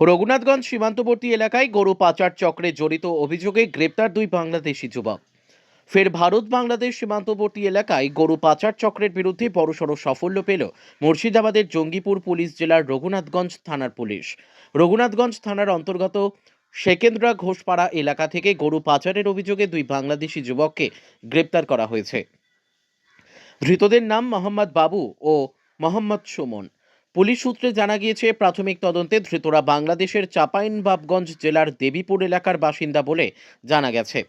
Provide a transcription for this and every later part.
রঘুনাথগঞ্জ সীমান্তবর্তী এলাকায় গরু পাচার চক্রে জড়িত অভিযোগে গ্রেপ্তার দুই বাংলাদেশি যুবক। ফের ভারত বাংলাদেশ সীমান্তবর্তী এলাকায় গরু পাচার চক্রের বিরুদ্ধে বড়সড় সাফল্য পেল মুর্শিদাবাদের জঙ্গিপুর পুলিশ জেলার রঘুনাথগঞ্জ থানার পুলিশ। রঘুনাথগঞ্জ থানার অন্তর্গত সেকেন্দ্রা ঘোষপাড়া এলাকা থেকে গরু পাচারের অভিযোগে দুই বাংলাদেশি যুবককে গ্রেপ্তার করা হয়েছে। ধৃতদের নাম মোহাম্মদ বাবু ও মোহাম্মদ সুমন। পুলিশ সূত্রে জানা গিয়েছে, প্রাথমিক তদন্তে ধৃতরা বাংলাদেশের চাঁপাইনবাবগঞ্জ জেলার দেবীপুর এলাকার বাসিন্দা বলে জানা গেছে।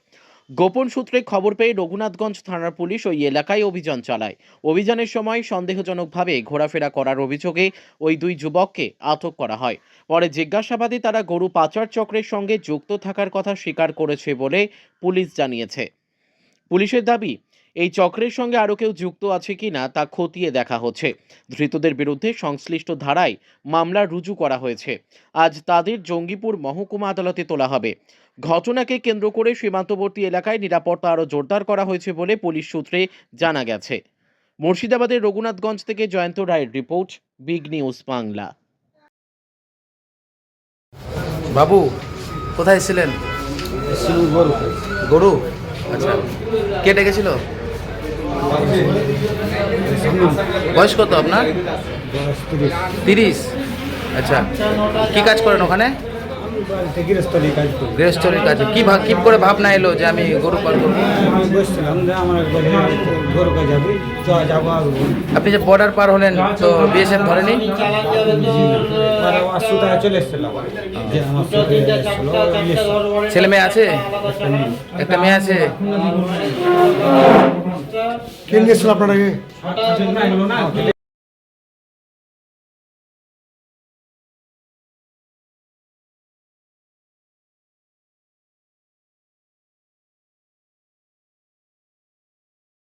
গোপন সূত্রে খবর পেয়ে রঘুনাথগঞ্জ থানার পুলিশ ওই এলাকায় অভিযান চালায়। অভিযানের সময় সন্দেহজনকভাবে ঘোরাফেরা করার অভিযোগে ওই দুই যুবককে আটক করা হয়। পরে জিজ্ঞাসাবাদে তারা গরু পাচার চক্রের সঙ্গে যুক্ত থাকার কথা স্বীকার করেছে বলে পুলিশ জানিয়েছে। পুলিশের দাবি এই চক্রের সঙ্গে আরও কেউ যুক্ত আছে কি না তা খতিয়ে দেখা হচ্ছে। ধৃতদের বিরুদ্ধে সংশ্লিষ্ট ধারায় মামলা রুজু করা হয়েছে। আজ তাদের জঙ্গিপুর মহকুমা আদালতে তোলা হবে। ঘটনাকে কেন্দ্র করে সীমান্তবর্তী এলাকায় নিরাপত্তা আরও জোরদার করা হয়েছে বলে পুলিশ সূত্রে জানা গেছে। মুর্শিদাবাদের রঘুনাথগঞ্জ থেকে জয়ন্ত রায়ের রিপোর্ট বিগ নিউজ বাংলা। বাবু কোথায় ছিলেন? গরু? আচ্ছা। কে ডেকেছিল? বয়স কত আপনার? তিরিশ। আচ্ছা কি কাজ করেন ওখানে? কাজ গৃহস্থলীর কাছে কি ভাব কি করে ভাবনা এলো যে আমি গরু পার করব? কাজ আপনি যে বর্ডার পার হলেন, তো বিএসএফ ধরেনি। ছেলে মেয়ে আছে? একটা মেয়ে আছে? কে নিয়ে আপনার আগে?